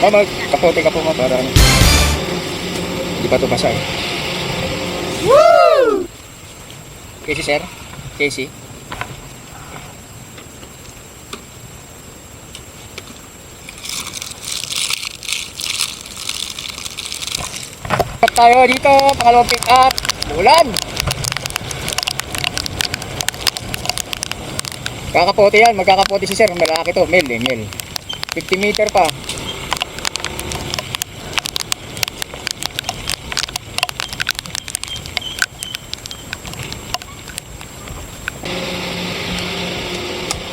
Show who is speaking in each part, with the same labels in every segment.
Speaker 1: Mama, kapote ka po ma para ano. Hindi pa ito basa eh. Woo! Casey sir? Casey? At tayo dito, pangalawang pick up. Ulan! Kakapote yan, magkakapote si sir. Malaki to, male eh, male. 50 meter pa.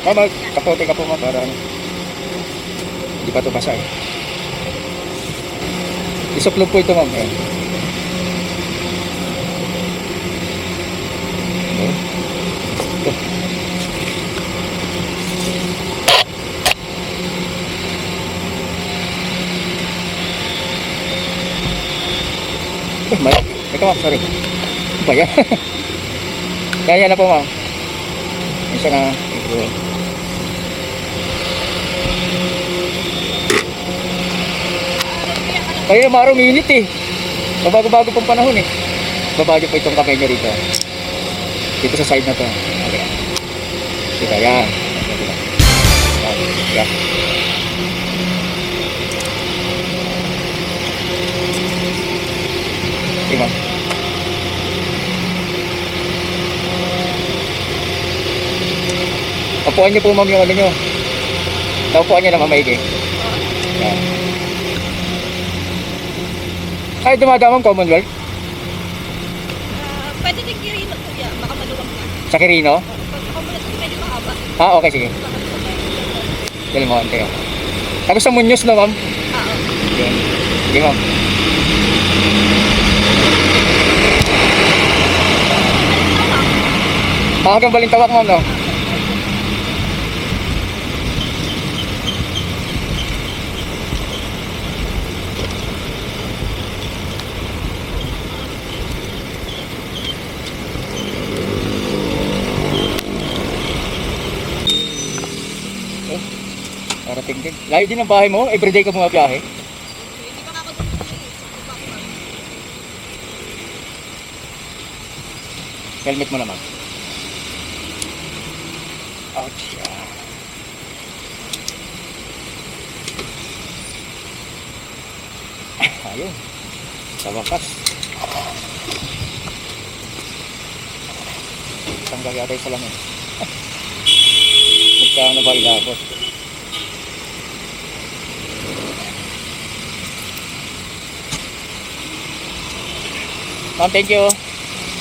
Speaker 1: Mama, kapote ka po ma para ano. Hindi pa ito basa eh. Isuklog po ito ma'am. Ayan. Ito. Eh, mali. Ito ma'am, sorry. Ba? Kaya na po ma'am. Isa na. Ito. Kaya maro minute eh. Babago-bago pong panahon eh. Babago po itong kamay niya rito. Dito sa side na to. Okay. Dito, yan. Yan. Ma'am. Upuan niyo po ma'am yung ano niyo. Naupuan niyo na mamaigi. Yan. Ay, dumadamang Commonwealth?
Speaker 2: Ah, pwede din kirino kuya, baka maluwag na.
Speaker 1: Sa
Speaker 2: muna sa medyo mahaba.
Speaker 1: Ah, okay, sige. Dali mo, ante. Tapos sa Muñoz na, ma'am.
Speaker 2: Ah, oo.
Speaker 1: Sige, ma'am. Ah, hanggang balintawak, ma'am, no? Eh, din. Layo din ang bahay mo? Everyday ka bumabiyahe?
Speaker 2: Hindi pa ako dun
Speaker 1: Helmet mo naman. Ouch. Ayun. Sa wakas. Tanggal yata yung salamin. Magkano ba ilabot? Ma'am, thank you.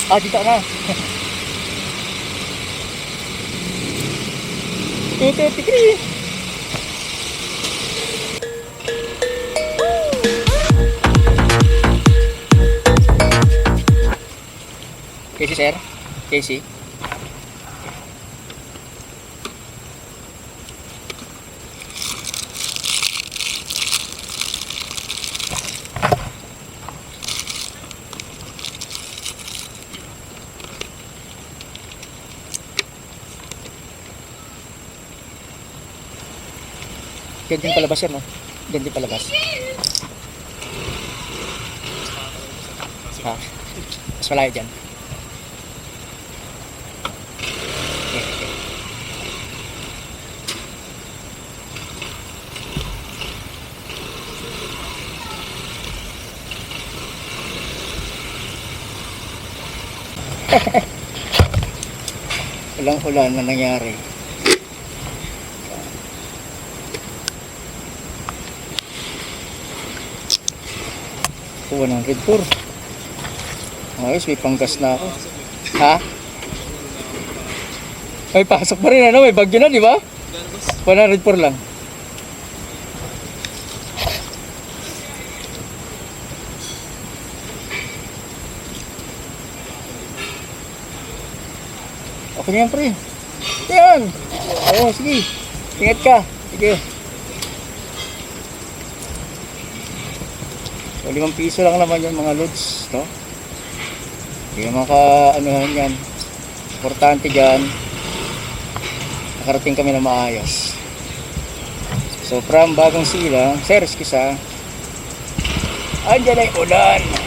Speaker 1: Ah, dito na. Tutu, tikri. Casey, sir? Casey? Diyan din palabas yan, no? Diyan din palabas. Ha? Mas malayo dyan. Okay, okay. Walang hula na nangyari. Oh, 104. Ayos, may panggas na ako. Ha? May pasok pa rin ano, may bagyo na, di ba? 104 lang. Okay na yan, pre. Yan. Oo, sige. Ingat ka. Sige. So, limang piso lang naman yung mga loads, no? Hindi maka, anuhan yan. Importante dyan, nakarating kami na maayos. So from Bagong Silang, Sir, excuse ah. Andyan ay ulan?